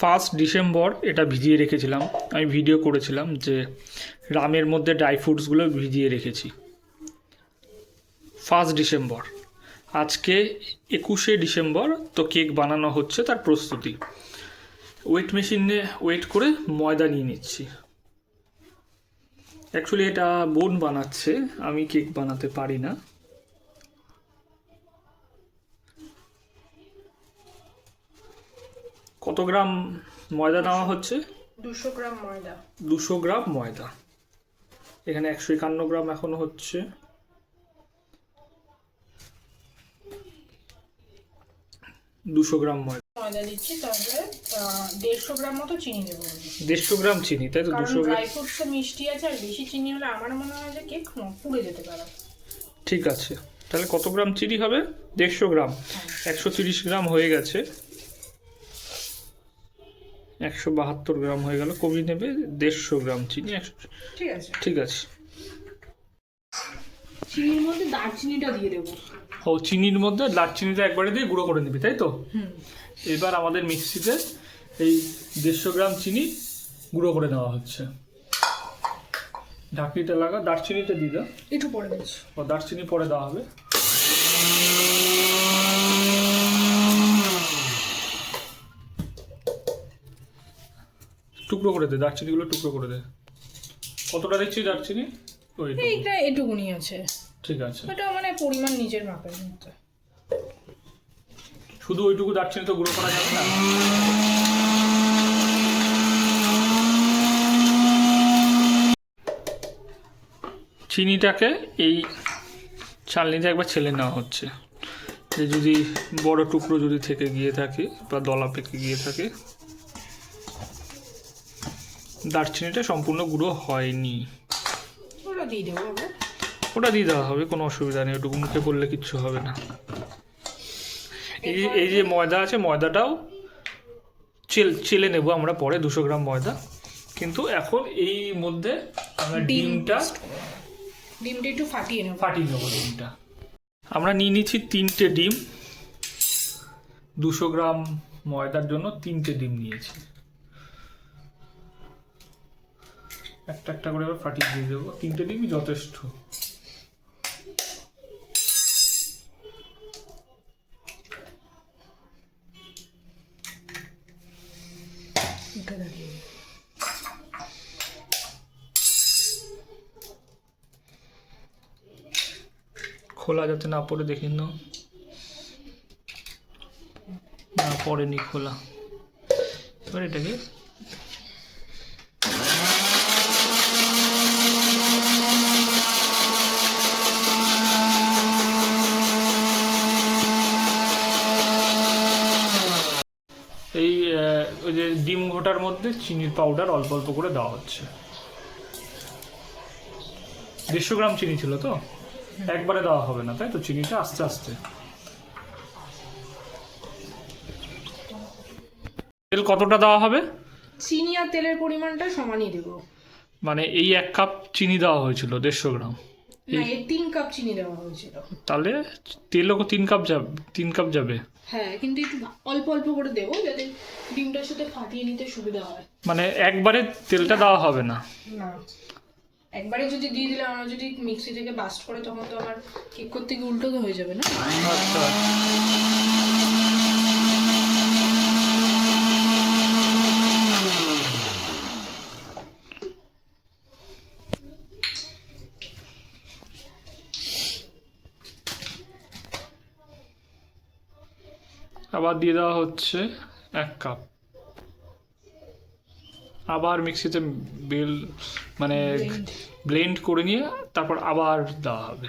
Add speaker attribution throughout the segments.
Speaker 1: First December এটা ভিজিয়ে রেখেছিলাম। আমি ভিডিও করেছিলাম যে রামের মধ্যে ড্রাই ফ্রুটসগুলো ভিজিয়ে রেখেছি। First December. আজকে একুশে ডিসেম্বর তো কেক বানানো হচ্ছে তার প্রস্তুতি। ওয়েট মেশিনে ওয়েট করে ময়দা নিয়ে নিচ্ছি। অ্যাকচুয়ালি এটা বোন বানাচ্ছে, আমি কেক বানাতে পারি না। কত গ্রাম ময়দা নেওয়া হচ্ছে?
Speaker 2: দুশো গ্রাম ময়দা।
Speaker 1: দুশো গ্রাম ময়দা। এখানে একশো একান্ন গ্রাম এখনও হচ্ছে। দুশো গ্রাম ময়দা।
Speaker 2: ময়দা দিচ্ছি তারপরে দেড়শো গ্রাম মতো চিনি দেবো
Speaker 1: দেড়শো গ্রাম চিনি তাই তো? দুশো গ্রাম
Speaker 2: ড্রাই ফ্রুটসে মিষ্টি আছে আর বেশি চিনি হলে আমার মনে হয় যে কেক পুড়ে যেতে পারে।
Speaker 1: ঠিক আছে। তাহলে কত গ্রাম চিনি হবে? দেড়শো গ্রাম। একশো তিরিশ গ্রাম হয়ে গেছে। একশো বাহাত্তর গ্রাম হয়ে গেল। কবি নেবে দেড়শো গ্রাম চিনি
Speaker 2: ঠিক আছে।
Speaker 1: ঠিক আছে।
Speaker 2: চিনির মধ্যে দারচিনিটা দিয়ে দেবো।
Speaker 1: ও চিনির মধ্যে দারচিনিটা একবারে দিয়ে গুঁড়ো করে নিবি তাই তো?
Speaker 2: হুম।
Speaker 1: এবার আমাদের মিক্সিতে এই দেড়শো গ্রাম চিনি গুঁড়ো করে নেওয়া হচ্ছে। ঢাকনিটা লাগা দারচিনিটা দিয়ে দাও।
Speaker 2: একটু পরে দিচ্ছি।
Speaker 1: ও দারচিনি পরে দেওয়া হবে। টুকরো করে দে দারচিনিগুলো টুকরো করে দে। কতটা দিচ্ছি দারচিনি? ওই
Speaker 2: এইটা এটুকুনি আছে।
Speaker 1: ঠিক আছে।
Speaker 2: এটা মানে পরিমাণ নিজের মাপের মধ্যে।
Speaker 1: শুধু ওইটুকু দারচিনি তো গুঁড়ো করা যাবে না? চিনিটাকে এই চালনিতে একবার ছেলে নেওয়া হচ্ছে। যে যদি বড় টুকরো যদি থেকে গিয়ে থাকে বা দলা পেকে গিয়ে থাকে দারচিনিটা সম্পূর্ণ গুঁড়ো হয়নি।
Speaker 2: ওটা দিয়ে দেবো
Speaker 1: ওটা দিয়ে দেওয়া হবে কোনো অসুবিধা নেই ওটুকু মুখে পড়লে কিচ্ছু হবে না। এই যে- এই যে ময়দা আছে ময়দাটাও চেল চেলে নেব আমরা পরে দুশো গ্রাম ময়দা। কিন্তু এখন এই মধ্যে আমরা ডিমটা
Speaker 2: ডিমটা একটু ফাটিয়ে নেব।
Speaker 1: ফাটিয়ে নেব ডিমটা। আমরা নিয়ে নিচ্ছি তিনটে ডিম। দুশো গ্রাম ময়দার জন্য তিনটে ডিম নিয়েছি। একটা একটা করে এবার ফাটিয়ে দিয়ে দেবো। তিনটে ডিমই যথেষ্ট। খোলা যাতে না পড়ে দেখে না পড়েনি খোলা। এবার এটাকে এই আহ, ওই যে ডিম ঘোটার মধ্যে চিনির পাউডার অল্প অল্প করে দেওয়া হচ্ছে। দেড়শো গ্রাম চিনি ছিল তো? একবারে দেওয়া হবে না তাই তো? চিনিটা আস্তে আস্তে। তেল কতটা দেওয়া হবে?
Speaker 2: চিনি আর তেলের পরিমাণটা সমানই দেবো।
Speaker 1: মানে এই এক কাপ চিনি দেওয়া হয়েছিল দেড়শো গ্রাম।
Speaker 2: না এর তিন কাপ চিনি দেওয়া হয়েছিল।
Speaker 1: তাহলে তেলও তিন কাপ যাবে তিন কাপ যাবে।
Speaker 2: হ্যাঁ কিন্তু একটু অল্প অল্প করে দেবো যাতে ডিমটার সাথে ফাটিয়ে নিতে সুবিধা হয়।
Speaker 1: মানে একবারে তেলটা দেওয়া হবে না।
Speaker 2: না একবারে যদি দিয়ে দিলে আমার যদি মিক্সি থেকে বাস্ট করে তখন তো আমার কেক করতে গিয়ে উল্টো তো হয়ে যাবে না।
Speaker 1: আচ্ছা। আবার দিয়ে দেওয়া হচ্ছে এক কাপ। আবার মিক্সিতে বেল মানে ব্লেন্ড করে নিয়ে তারপর আবার দেওয়া হবে।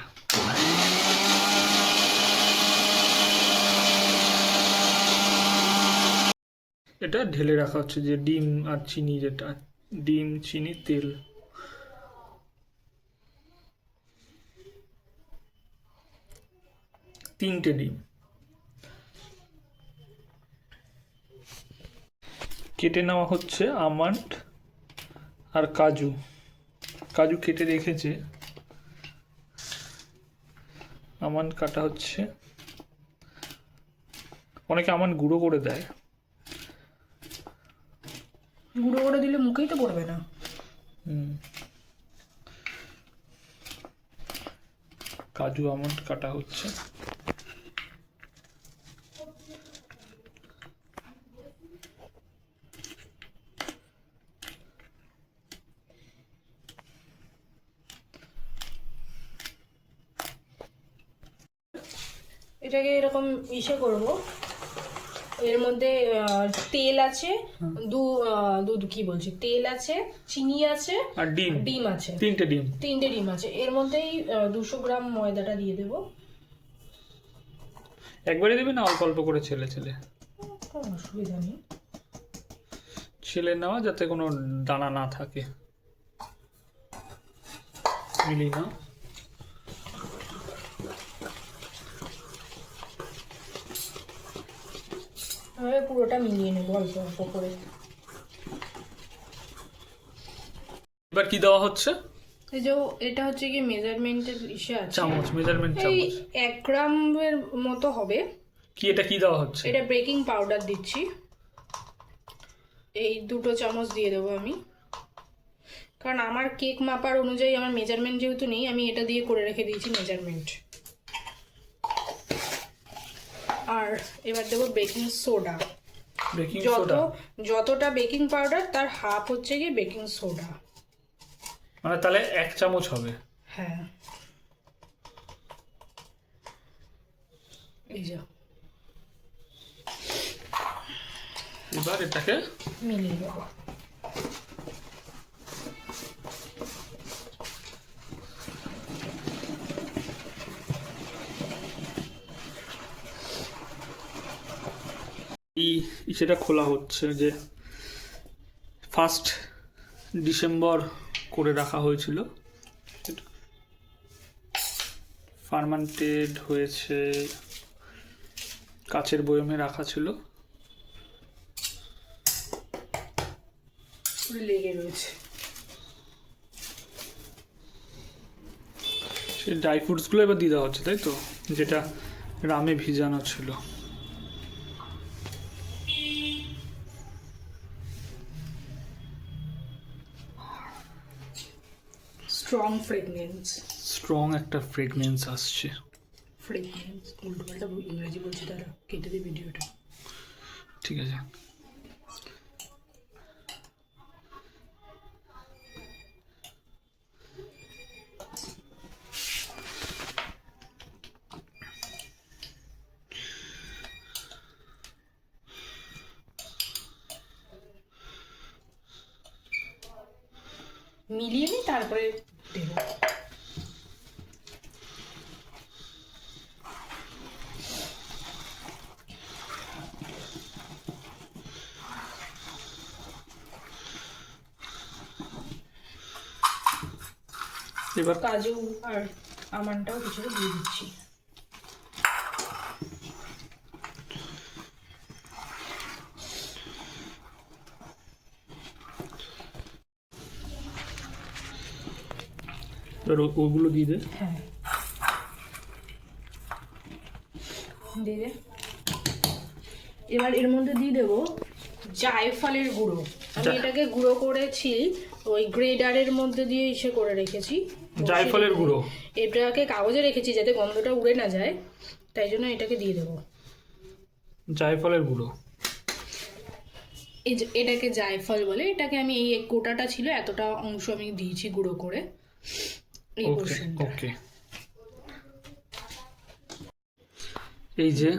Speaker 1: এটা ঢেলে রাখা হচ্ছে যে ডিম আর চিনি যেটা ডিম চিনি তেল। তিনটে ডিম। কেটে নেওয়া হচ্ছে আমন্ড আর কাজু। কাজু কেটে রেখেছে। আমন্ড কাটা হচ্ছে। অনেকে আমন্ড গুঁড়ো করে দেয়।
Speaker 2: গুঁড়ো করে দিলে মুখেই তো পড়বে না।
Speaker 1: হুম। কাজু আমন্ড কাটা হচ্ছে
Speaker 2: এটাকে এরকম ইসে করব। এর মধ্যে তেল আছে দু দুধ কি বলছি? তেল আছে চিনি আছে
Speaker 1: আর ডিম।
Speaker 2: ডিম আছে।
Speaker 1: তিনটে ডিম।
Speaker 2: তিনটে ডিম আছে। এর মধ্যেই দুশো গ্রাম ময়দাটা দিয়ে দেবো।
Speaker 1: একবারে দিবি না অল্প অল্প করে ছেলে ছেলে?
Speaker 2: অসুবিধা নেই।
Speaker 1: ছেলে নেওয়া যাতে কোনো দানা না থাকে। মিলি না
Speaker 2: এভাবে পুরোটা মিলিয়ে নেব অল্প অল্প করে।
Speaker 1: এবার কি দেওয়া হচ্ছে?
Speaker 2: এই যে এটা হচ্ছে কি মেজারমেন্টের ইসে আছে।
Speaker 1: চামচ মেজারমেন্ট চামচ।
Speaker 2: এক গ্রামের মতো হবে।
Speaker 1: কি এটা কি দেওয়া হচ্ছে?
Speaker 2: এটা বেকিং পাউডার দিচ্ছি। এই দুটো চামচ দিয়ে দেবো আমি। কারণ আমার কেক মাপার অনুযায়ী আমার মেজারমেন্ট যেহেতু নেই আমি এটা দিয়ে করে রেখে দিয়েছি মেজারমেন্ট আর এবার দেবো বেকিং সোডা
Speaker 1: বেকিং
Speaker 2: যত
Speaker 1: সোডা
Speaker 2: যতটা বেকিং পাউডার তার হাফ হচ্ছে গিয়ে বেকিং সোডা
Speaker 1: মানে তাহলে এক চামচ হবে।
Speaker 2: হ্যাঁ। এই যা।
Speaker 1: এবার এটাকে
Speaker 2: মিলিয়ে দেবো
Speaker 1: এই সেটা খোলা হচ্ছে যে ফার্স্ট ডিসেম্বর করে রাখা হয়েছিল। ফার্মান্টেড হয়েছে কাচের বয়মে রাখা ছিল।
Speaker 2: পুরো লেগে রয়েছে।
Speaker 1: সেই ড্রাই ফ্রুটসগুলো এবার দিয়ে দেওয়া হচ্ছে তাই তো? যেটা রামে ভিজানো ছিল।
Speaker 2: স্ট্রং ফ্রেগনেন্স
Speaker 1: স্ট্রং একটা ফ্রেগনেন্স আসছে।
Speaker 2: ফ্রেগনেন্স উল্টো পাল্টা ইংরেজি বলছি তারা। কেটে দিয়ে ভিডিওটা।
Speaker 1: ঠিক আছে।
Speaker 2: মিলিয়ে নিই তারপরে
Speaker 1: এবার।
Speaker 2: কাজু আর আমানটাও কিছুটা দিয়ে দিচ্ছি।
Speaker 1: ওগুলো দিয়ে দে।
Speaker 2: হ্যাঁ। দিয়ে দে। এবার এর মধ্যে দিয়ে দেবো জায়ফলের গুঁড়ো। আমি এটাকে গুঁড়ো করেছি ওই গ্রেডারের মধ্যে দিয়ে ইসে করে রেখেছি।
Speaker 1: জায়ফলের গুঁড়ো।
Speaker 2: এটাকে কাগজে রেখেছি যাতে গন্ধটা উড়ে না যায় তাই জন্য এটাকে দিয়ে দেবো।
Speaker 1: জায়ফলের গুঁড়ো।
Speaker 2: এই যে এটাকে জায়ফল বলে এটাকে আমি এই এক কোটাটা ছিল এতটা অংশ আমি দিয়েছি গুঁড়ো করে। এই পোর্শনটা
Speaker 1: ওকে। এই যে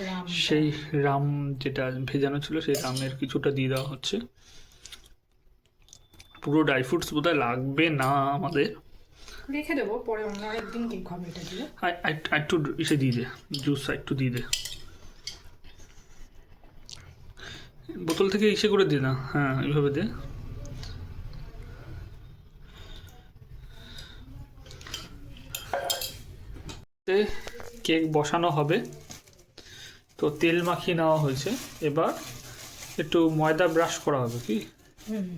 Speaker 2: রাম।
Speaker 1: সেই রাম যেটা ভেজানো ছিল সেই রামের কিছুটা দিয়ে দেওয়া হচ্ছে। পুরো ড্রাই ফ্রুটস বোধহয় লাগবে না আমাদের।
Speaker 2: রেখে দেবো পরে অন্য একদিন কেক হবে এটা দিয়ে।
Speaker 1: একটু ইসে দিয়ে দে জুস একটু দিয়ে দে। বোতল থেকে ইসে করে দে না হ্যাঁ এইভাবে দে। কেক বসানো হবে। তো তেল মাখিয়ে নেওয়া হয়েছে। এবার একটু ময়দা ব্রাশ করা হবে কি?
Speaker 2: হুম।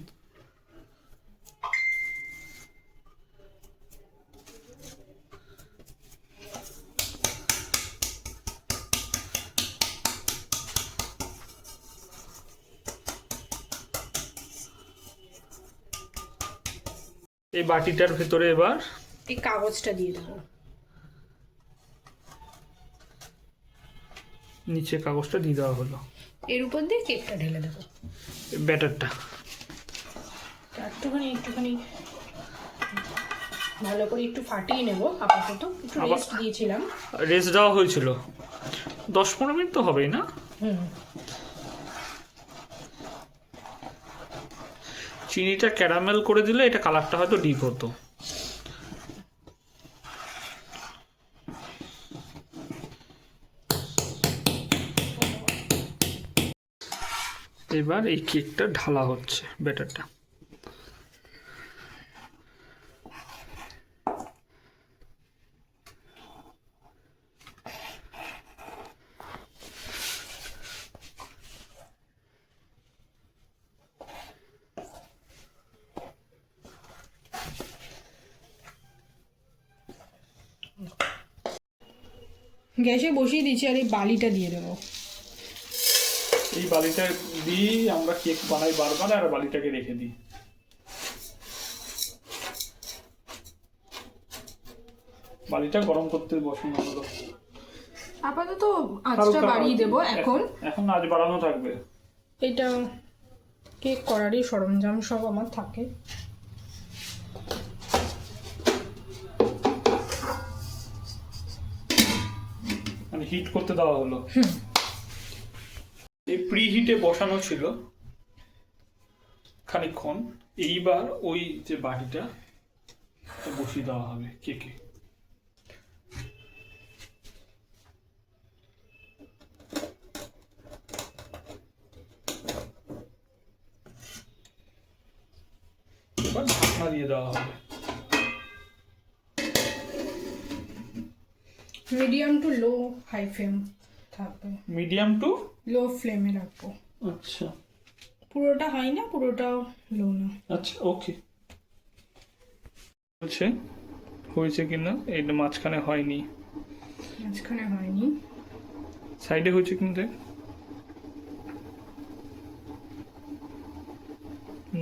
Speaker 1: বাটিটার ভেতরে এবার
Speaker 2: এই কাগজটা দিয়ে দেবো।
Speaker 1: নিচে কাগজটা দিয়ে দেওয়া হলো।
Speaker 2: এর উপর দিয়ে কেকটা ঢেলে দেবো।
Speaker 1: ব্যাটারটা।
Speaker 2: একটুখানি একটুখানি ভালো করে একটু ফাটিয়ে নেব আপাতত। একটু রেস্ট দিয়েছিলাম।
Speaker 1: রেস্ট দেওয়া হয়েছিল। দশ পনেরো মিনিট তো হবেই না?
Speaker 2: হুম।
Speaker 1: চিনিটা ক্যারামেল করে দিলে এটা কালারটা হয়তো ডিপ হতো। এবার এই কেকটা ঢালা হচ্ছে ব্যাটারটা
Speaker 2: গ্যাসে বসিয়ে দিচ্ছি আর এই বালিটা দিয়ে দেবো।
Speaker 1: এই বালিটা দিয়েই আমরা কেক বানাই বারবার আর বালিটাকে রেখে দিই। বালিটা গরম করতে বসানো হলো
Speaker 2: আপাতত আঁচটা
Speaker 1: হালকা-
Speaker 2: বাড়িয়ে দেবো এখন।
Speaker 1: এখন। আজ বাড়ানো থাকবে।
Speaker 2: এটা কেক করারই সরঞ্জাম সব আমার থাকে।
Speaker 1: হিট করতে দেওয়া হলো। এই প্রি হিটে বসানো ছিল খানিকক্ষণ। এইবার ওই যে বাটিটা বসিয়ে দেওয়া হবে কেকে ঢাকনা দিয়ে দেওয়া হবে।
Speaker 2: Medium to low high flame থাকবে।
Speaker 1: মিডিয়াম টু
Speaker 2: লো ফ্লেমে রাখব।
Speaker 1: আচ্ছা।
Speaker 2: পুরোটা হাই না পুরোটাও লো না।
Speaker 1: আচ্ছা ওকে বলছে হয়েছে কিনা? এটা মাঝখানে হয়নি।
Speaker 2: মাঝখানে হয়নি।
Speaker 1: সাইডে হয়েছে কিনা দেখ।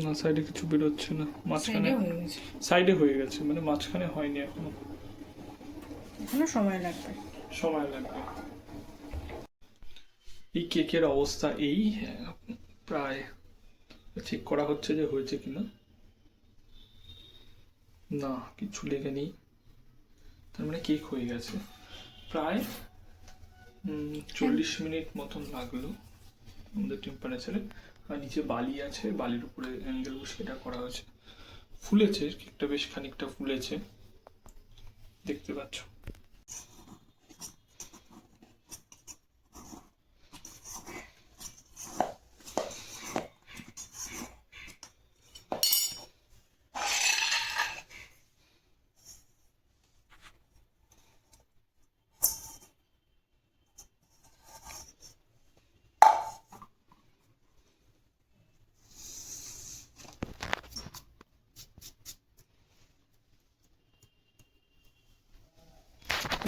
Speaker 1: না সাইডে কিছু বেরোচ্ছে না। মাঝখানে
Speaker 2: সাইডে হয়ে গেছে।
Speaker 1: সাইডে হয়ে গেছে মানে মাঝখানে হয়নি এখনও।
Speaker 2: এখনও সময় লাগবে।
Speaker 1: সময় লাগবে। এই কেকের অবস্থা এই, প্রায় চেক করা হচ্ছে যে হয়েছে কিনা। না, কিছু লেগে নেই। তার মানে কেক হয়ে গেছে। প্রায় চল্লিশ মিনিট মতন লাগল আমাদের টেম্পারেচারে আর নিচে বালি আছে, বালির উপরে অ্যাঙ্গেল বসে এটা করা হয়েছে। ফুলেছে, কেকটা বেশ খানিকটা ফুলেছে। দেখতে পাচ্ছ?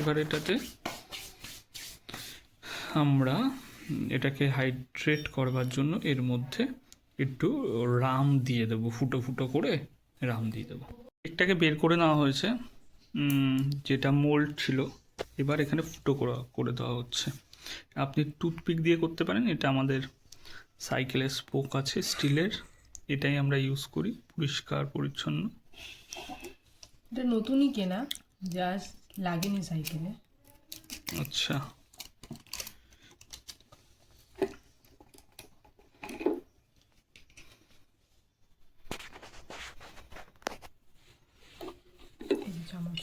Speaker 1: এবার এটাতে আমরা এটাকে হাইড্রেট করবার জন্য এর মধ্যে একটু রাম দিয়ে দেবো, ফুটো ফুটো করে রাম দিয়ে দেবো। কেকটাকে বের করে নেওয়া হয়েছে যেটা মোল্ড ছিল। এবার এখানে ফুটো করা, করে দেওয়া হচ্ছে। আপনি টুথপিক দিয়ে করতে পারেন, এটা আমাদের সাইকেলের স্পোক আছে স্টিলের এটাই আমরা ইউজ করি, পরিষ্কার, পরিচ্ছন্ন।
Speaker 2: এটা নতুনই কেনা জাস্ট লাগেনি সাইকেলে।
Speaker 1: আচ্ছা।
Speaker 2: চামচ।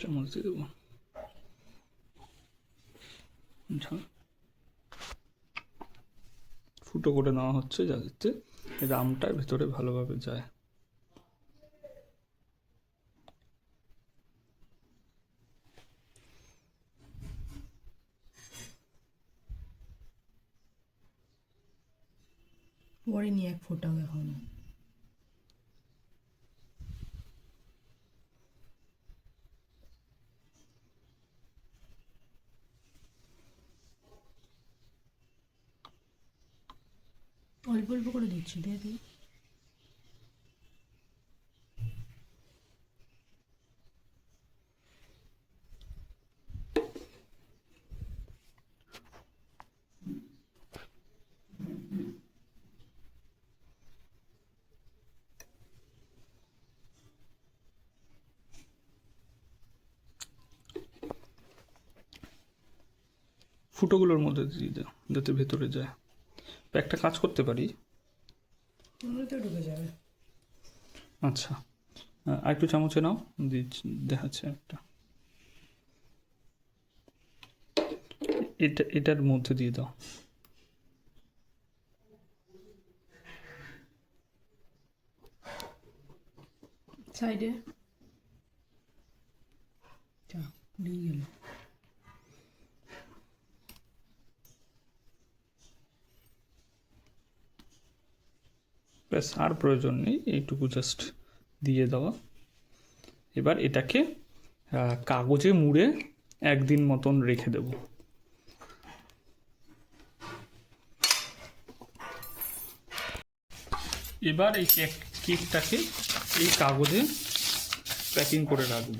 Speaker 1: চামচ দিয়ে দেবো। আচ্ছা। ফুটো করে নেওয়া হচ্ছে যাতে রামটার ভেতরে ভালোভাবে যায়।
Speaker 2: পড়েনি এক ফোটাও এখনও। অল্প অল্প করে দিচ্ছি দিই।
Speaker 1: ফুটোগুলোর মধ্যে দিয়ে দাও যাতে ভেতরে যায়। একটা কাজ করতে পারি?
Speaker 2: ঢুকে যাবে।
Speaker 1: আচ্ছা। আর একটু চামচে নাও দেখাচ্ছে একটা। এটা এটার মধ্যে দিয়ে দাও।
Speaker 2: সাইডে। গেল।
Speaker 1: ব্যাস, আর প্রয়োজন নেই, এইটুকু জাস্ট দিয়ে দেওয়া। এবার এটাকে কাগজে মুড়ে একদিন মতন রেখে দেব। এবার এই কেক কেকটাকে এই কাগজে প্যাকিং করে রাখব।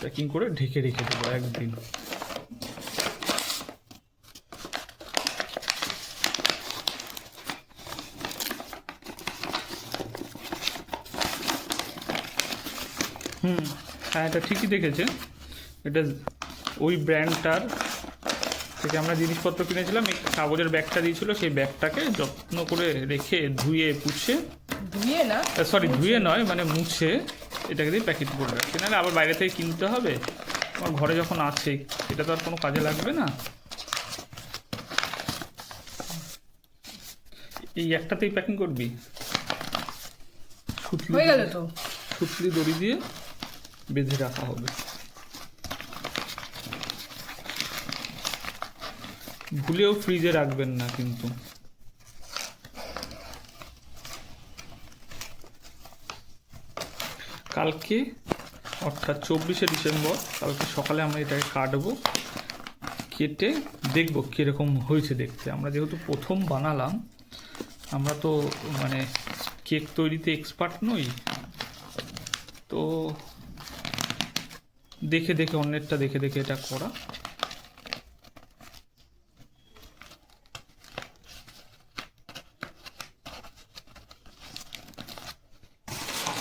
Speaker 1: প্যাকিং করে ঢেকে রেখে দেবো একদিন হুম হ্যাঁ এটা ঠিকই দেখেছে। এটা ওই ব্র্যান্ডটার থেকে আমরা জিনিসপত্র কিনেছিলাম এই কাগজের ব্যাগটা দিয়েছিল সেই ব্যাগটাকে যত্ন করে রেখে ধুয়ে পুছে।
Speaker 2: ধুয়ে না?
Speaker 1: সরি ধুয়ে নয় মানে মুছে এটাকে দিয়ে প্যাকেট করে রাখছি। নাহলে আবার বাইরে থেকে কিনতে হবে? আমার ঘরে যখন আছে এটা তো আর কোনো কাজে লাগবে না। এই একটাতেই প্যাকিং করবি?
Speaker 2: হয়ে গেল তো।
Speaker 1: সুতলি দড়ি দিয়ে বেঁধে রাখা হবে। ভুলেও ফ্রিজে রাখবেন না কিন্তু। কালকে, অর্থাৎ চব্বিশে ডিসেম্বর, কালকে সকালে আমরা এটাকে কাটবো, কেটে দেখব কীরকম হয়েছে দেখতে। আমরা যেহেতু প্রথম বানালাম, আমরা তো মানে কেক তৈরিতে এক্সপার্ট নই। তো দেখে দেখে অন্যেরটা দেখে দেখে এটা করা।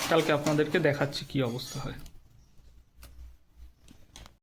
Speaker 1: কালকে আপনাদেরকে দেখাচ্ছি কি অবস্থা হয়।